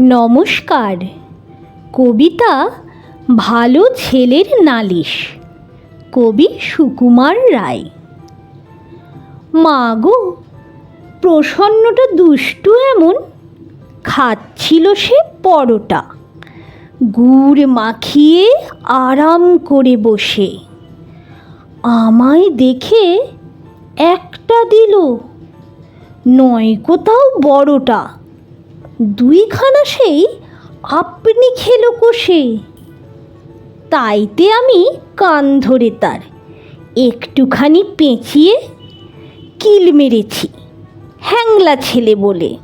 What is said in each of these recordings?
নমস্কার। কবিতা ভালো ছেলের নালিশ। কবি সুকুমার রায়। মা গো, প্রসন্নটা দুষ্টু এমন, খাচ্ছিল সে পরোটা। গুড় মাখিয়ে আরাম করে বসে। আমায় দেখে একটা দিল, নয় কোথাও বড়টা। দুইখানা সেই আপনি খেলো কষে। তাইতে আমি কান ধরে তার। একটুখানি পেঁচিয়ে কিল মেরেছি, হ্যাংলা ছেলে বলে।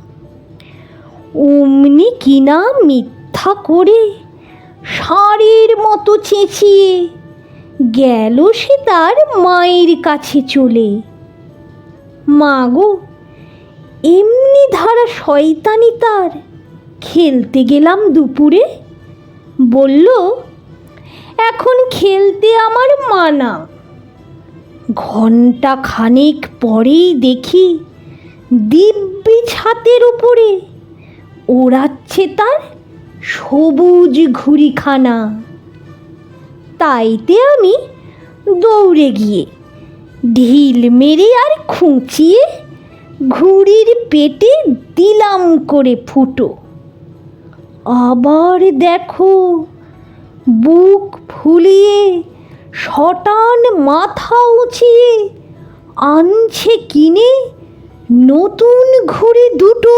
অমনি কিনা মিথ্যা করে ষাঁড়ের মতো চেঁচিয়ে গেল সে তার মায়ের কাছে চলে। মা গো, এমনি ধারা শয়তানি তার। খেলতে গেলাম দুপুরে। বলল, এখন খেলতে আমার মানা। ঘণ্টা খানেক পরেই দেখি দিব্যি ছাতের উপরে ওড়াচ্ছে তার সবুজ ঘুড়িখানা তাইতে আমি দৌড়ে গিয়ে ঢিল মেরে আর খুঁচিয়ে ঘুড়ির পেটে দিলাম করে ফুটো। আবার দেখো বুক ফুলিয়ে, শটান মাথা উঁচিয়ে আনছে কিনে নতুন ঘুড়ি দুটো।